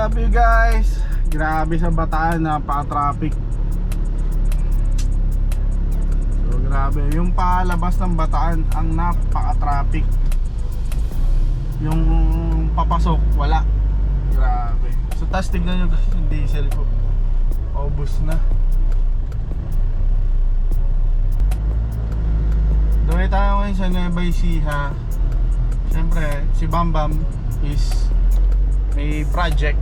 up you guys? Grabe sa Bataan, napaka-traffic. So grabe, yung palabas ng Bataan, ang napaka-traffic. Yung papasok, wala. Grabe. So tas tignan nyo guys, yung diesel ko. Obus na. Daway tayo ngayon sa Nueva Ecija. Siyempre, si Bambam is may project.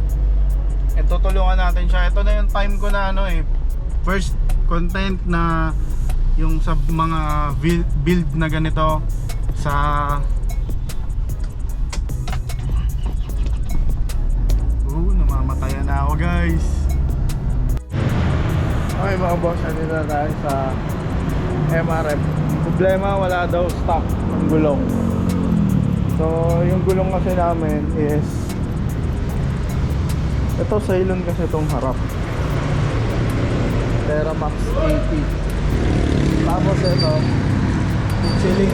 E tutulungan natin siya. Ito na yung time ko na ano eh. First content na yung sa mga build, na ganito sa Oo, namamatayan na ako guys. Okay mga boss, nandito na tayo sa MRF. Problema, wala daw stock ng gulong. So, yung gulong kasi namin is ito sa ilon kasi itong harap. Teramax 80. Tapos ito, Michelin.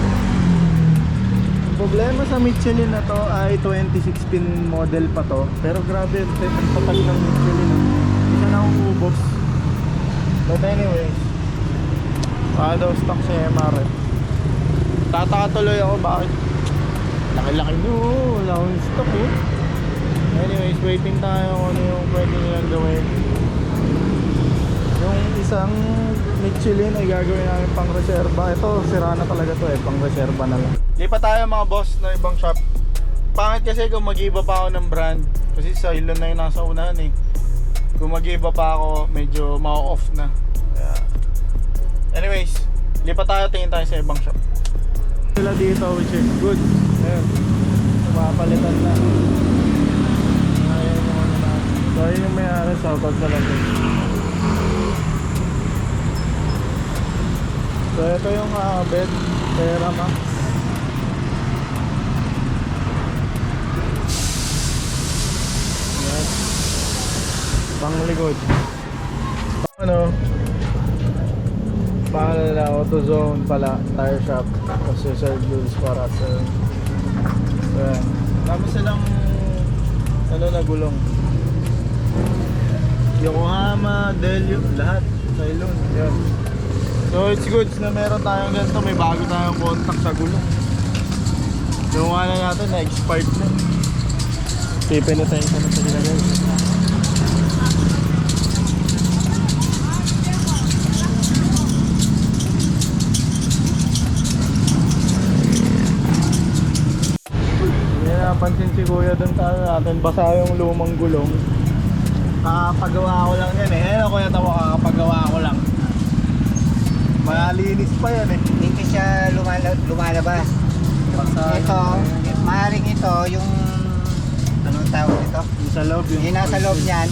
Problema sa Michelin na to ay 2016 model pa to. Pero grabe, ang tatal ng Michelin. ah. Hindi siya nauubos. But anyways, wala daw stock sa MRF. Tataka tuloy ako bakit laki-laki nyo. Wala akong stock eh. Anyways, waiting tayo kung ano yung pwede nilang gawin. Yung isang Michelin ay gagawin namin pang reserva. Ito, sira na talaga to eh, pang reserva na lang. Lipat tayo mga boss na ibang shop. Pangit kasi kung mag-iba pa ako ng brand. Kasi sa ilon na yung nasa unahan eh. Kung mag-iba pa ako, medyo ma-off na. Kaya... Anyways, lipat tayo, tingin tayo sa ibang shop. Sila dito which is good. Ayun. Mapapalitan na. So ayun yung may-ari sa outlet sa London. So ito yung uh, bed. Pera Max. Yan. Panglikod. Ano? Pangalan na AutoZone pala, tire shop. Kasi Sir Jules para sa... Ayan. Tapos silang ano na gulong. Yokohama, Delio, lahat. Sailon, yan. So it's good na meron tayong ganito, may bago tayong contact sa gulong. Yung ano natin na expired na. Ko na sa ginagay. Hindi napansin si kuya sa ano natin, basa yung lumang gulong. Kakapagawa ko lang yan eh. Ayun kuya tawa, kakapagawa ko lang. Malinis pa yan eh. Hindi siya lumala- lumalabas. Basa Ito, maaaring ito, yung anong tawag ito? Yung sa loob yung... Yung nasa loob niyan,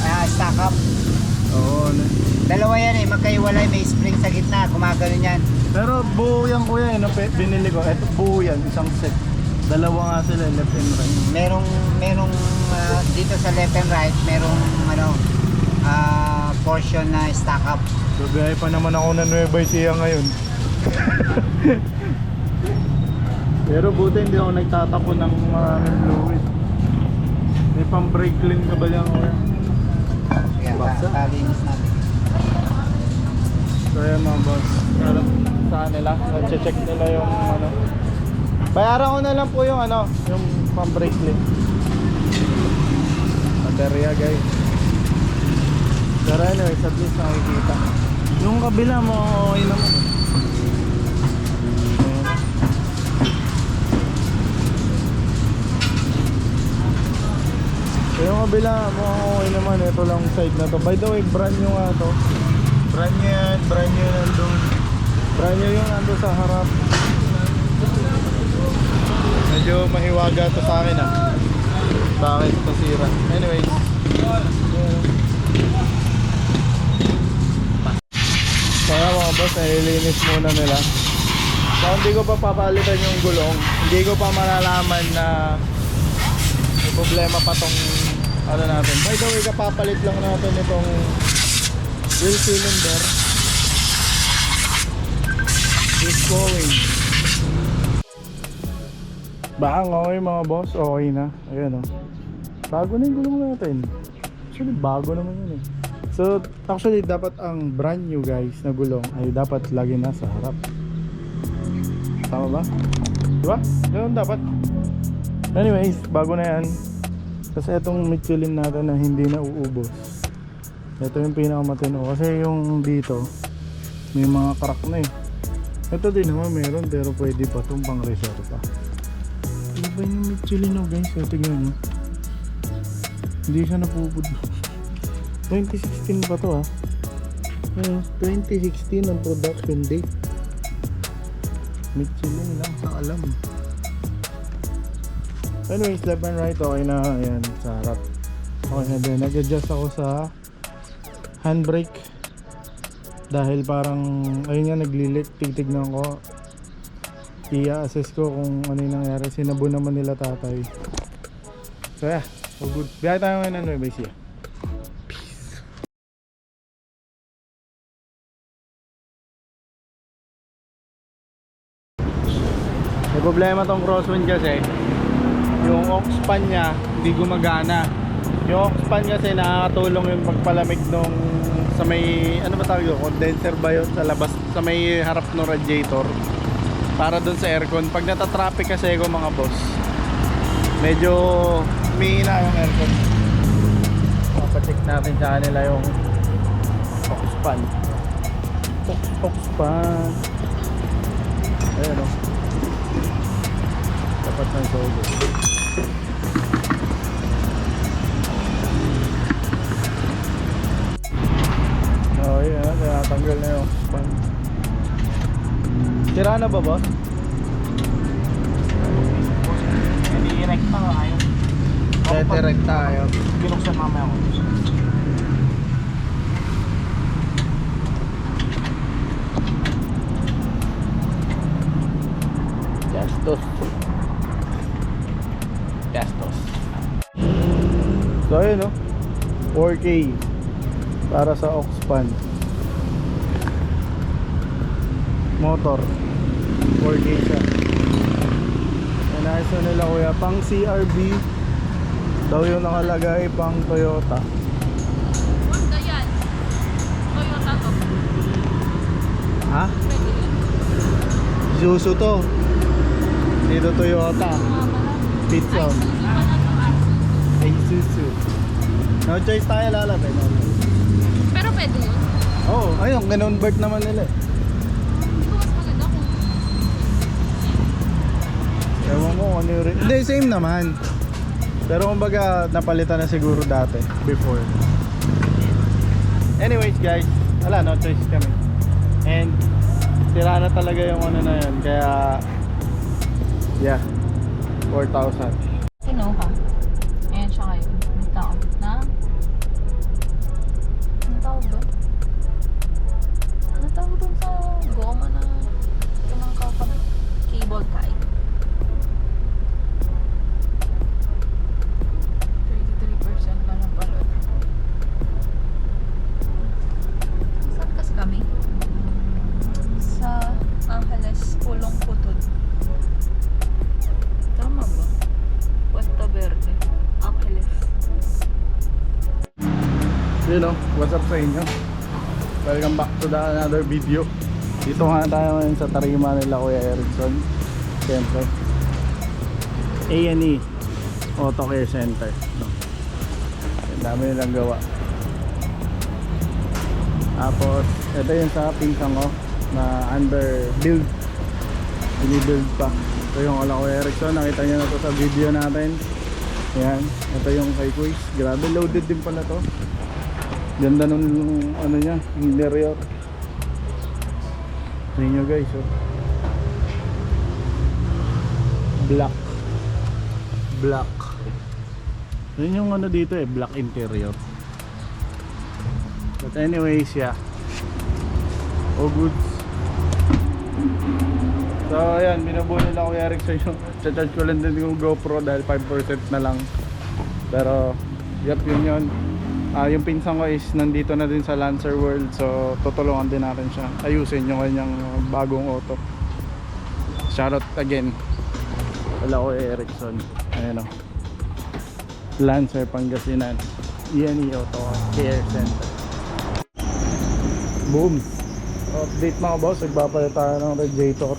ah, stack up. Oo. ano. Dalawa yan eh, magkaiwalay, may spring sa gitna, gumagano yan. Pero buo yan kuya, eh, no? Pe- binili ko. Ito buo yan, isang set. Dalawa nga sila, left and right. Merong, merong ah, dito sa left and right, merong ano, ah, portion na stack up. So biyahe pa naman ako na Nueva Ecija ngayon. Pero buti hindi ako nagtatapon ng maraming fluid. May pang brake clean ka ba yan? Kaya Baksa. pa, palinis natin. So ayan mga boss. Alam saan nila? Nag-check nila yung ano. Bayaran ko na lang po yung ano, yung pang brake clean. Baterya guys. Pero anyways, at least nakikita. Yung kabila mo, okay naman. So, yung kabila mo, okay naman. Ito lang side na to. By the way, brand new nga to. Brand new yan, brand new nandun. Brand new yung nandun sa harap. Medyo mahiwaga to sa akin ah. Bakit ito sira? Anyways. Kaya mga boss, nililinis muna nila. So hindi ko pa papalitan yung gulong. Hindi ko pa malalaman na may problema pa tong ano natin. By the way, kapapalit lang natin itong wheel cylinder. Is going. Bang, okay mga boss. Okay na. Ayan o. Bago na yung gulong natin. Actually, bago naman yun eh. So, actually, dapat ang brand new guys na gulong ay dapat lagi nasa harap. Tama ba? Diba? Ganun dapat. Anyways, bago na yan. Kasi itong Michelin natin na hindi na uubos. Ito yung pinakamatino. Kasi yung dito, may mga crack na eh. Ito din naman meron pero pwede pa itong pang reserva. Iba yung Michelin oh guys. O, tignan nyo. Hindi siya napupudlo. 2016 pa to ah. Ayun, 2016 ang production date. Michelin lang sa alam. Anyways, left and right okay na. Ayan, sa harap. Okay na din. Nag-adjust ako sa handbrake. Dahil parang, ayun nga, naglilit. Tigtignan ko. I-assess ko kung ano yung nangyari. Sinabo naman nila tatay. So yeah, all good. Biyahe tayo ngayon ng Nueva Ecija. May problema tong crosswind kasi yung aux pan niya hindi gumagana. Yung aux pan kasi nakakatulong yung pagpalamig nung sa may ano ba tawag yun? Condenser ba yun sa labas sa may harap ng radiator para dun sa aircon. Pag nata-traffic kasi ako mga boss medyo humihina yung aircon. Papacheck natin sa kanila yung aux pan. Aux, aux pan. Ayan o. Dapat ng solo. Oh, yeah, tinatanggal na yung pan. Sira na ba boss? Hindi rekta ko ayaw. Teterek tayo. Binuksan mamaya ko. Gastos. Gastos. So ayun no. 4K para sa aux pan. Motor. 4K siya. Inayos na nila kuya pang CRB daw yung nakalagay pang Toyota. Honda yan. Toyota to. Ha? Isuzu to. Dito Toyota. Na to ah. Isuzu. No choice tayo lalabay. No? Pero pwede yun. Oo, oh, ayun, kinonvert naman nila. eh. Ko kung ano yung... Hindi, same naman. Pero kumbaga, napalitan na siguro dati, before. Anyways guys, wala, no choice kami. And, sira na talaga yung ano na yun, kaya... Yeah, 4,000. What's up sa inyo? Welcome back to the another video. Dito nga tayo ngayon sa Tarima nila Kuya Erickson. Siyempre. A&E Auto Care Center. No? Ang dami nilang gawa. Tapos, ito yung sa pinsang ko na under build. Binibuild pa. Ito yung ala Kuya Erickson. Nakita nyo na to sa video natin. Yan. Ito yung kay Quiz. Grabe, loaded din pala to. Ganda nung ano niya, interior. Tingnan nyo guys, oh. Black. Black. Yun yung ano dito eh, black interior. But anyways, yeah. All goods. So ayan, binubuo nila ko Eric sa yung charge ko lang din yung GoPro dahil 5% na lang. Pero, yep, yun yun. Ah, yung pinsan ko is nandito na din sa Lancer World so tutulungan din natin siya ayusin yung kanyang bagong auto shoutout again wala ko Erickson ayan o Lancer Pangasinan. ENE Auto Care Center. Boom! Update mga boss, nagpapalit tayo ng radiator.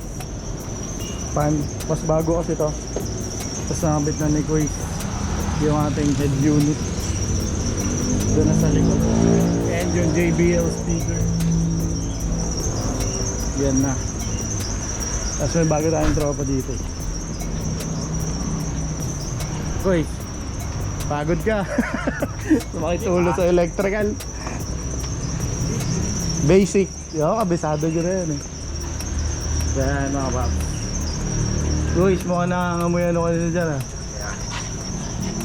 Pan, mas bago kasi to. Tapos nakabit na ni Kuy yung ating head unit. Doon na sa likod. And yung JBL speaker. Yan na. Tapos may bago tayong tropa dito. Kuy, pagod ka. Makitulo sa electrical. Basic. Yo, kabisado nyo na yan eh. Yan mga paps. Guys, mukhang nangangamoy ano kasi dyan ah.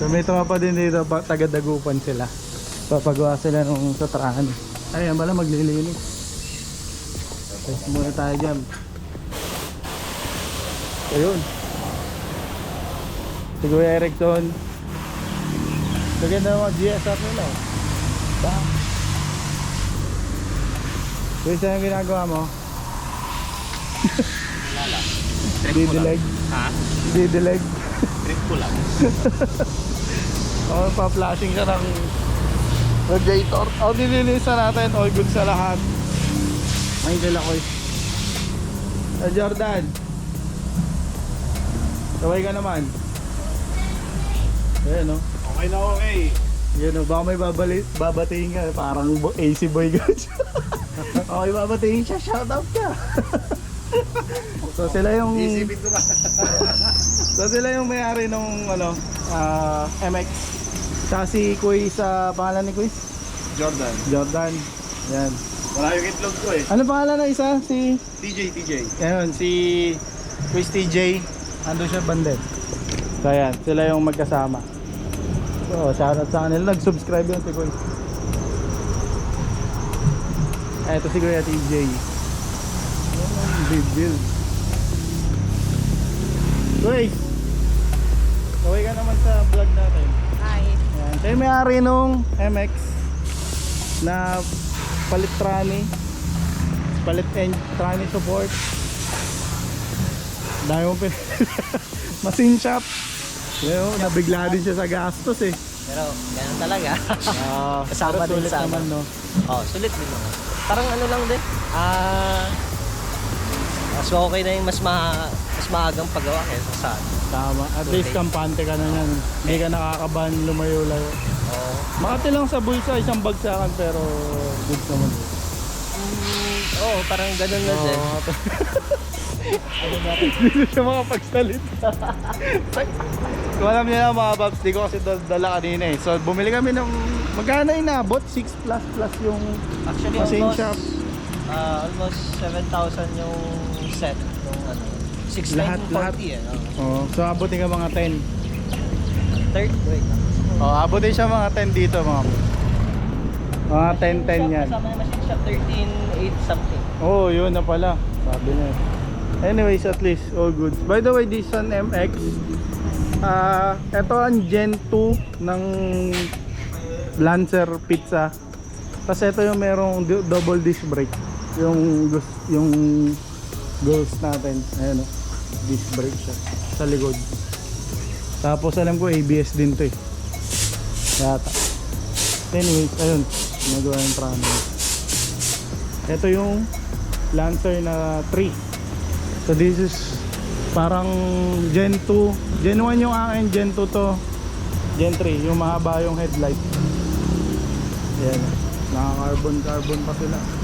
So may tumapa din dito, pa, taga-dagupan sila. Papagawa sila nung sa trahan. Ayan pala maglilinis. Test muna tayo dyan. Ayun. Si Kuya Erickson. Lagyan na mga GSR nila. oh. Ba? Kuya, saan yung ginagawa mo? Didileg. Ha? Didileg. Trip ko lang. Oh, pa-flashing ka ng radiator. Oh, nililisa natin. All good sa lahat. May dala ko eh. Ah, Jordan. Kaway ka naman. Ayan oh. Okay na okay. Yun o, baka may babali, babatiin ka. Parang bo- AC boy ka. okay, babatiin siya. Shout out ka. so sila yung... Isipin ko ba? So sila yung may-ari nung ano, ah, MX. Tsaka si Kuy sa pangalan ni Kuy? Jordan. Jordan. Yan. Wala yung itlog ko eh. Ano pangalan na isa? Si... TJ, TJ. Ayun, si Kuy TJ. Ando siya bandit. So yan, sila yung magkasama. So, shoutout sa kanila. Nag-subscribe yun si Kuy. Eto si Kuya TJ. Big deal. Kuy! Kaway ka naman sa vlog natin. Siya yung may-ari nung MX na palit trani. Palit and trani support. Dahil mo pin... Machine shop. Yo, nabigla din siya sa gastos eh. Pero ganun talaga. Ah, Kasama din sa naman no. oh, sulit din naman. Parang ano lang din. Ah mas okay na yung mas ma mas maagang paggawa kaysa sa ano. Tama. At Two least days. kampante ka na yan. Hindi ka nakakaban lumayo-layo. Oh. Makati lang sa bulsa, isang bagsakan pero good naman. Mm, oh, parang ganun na din. Oo. Hindi siya makapagsalita. Kung alam niyo na mga paps, di ko kasi dal- dala kanina eh. So bumili kami ng, magkano inabot? 6 plus plus yung Actually, machine almost, shop. ah, almost 7,000 yung set nung ano. 6,940 Lahat, lahat. eh. no? Oh, so abutin ka mga 10. Third, wait. Oh, abutin siya mga 10 dito mga. Mga 10-10 yan. Kasama yung machine shop, 13,8 something. Oh, yun na pala. Sabi niya. Anyways, at least all good. By the way, this is an MX. Ah, ito ang Gen 2 ng Lancer Pizza. Tapos ito yung merong double disc brake. Yung yung ghost natin. Ayan o. Disc brake siya. Sa likod. Tapos alam ko ABS din to eh. Yata. Anyways, ayun. Ginagawa yung trano. Ito yung Lancer na 3. So this is parang Gen 2. Gen 1 yung akin, Gen 2 to. Gen 3, yung mahaba yung headlight. Yan. Naka carbon carbon pa sila.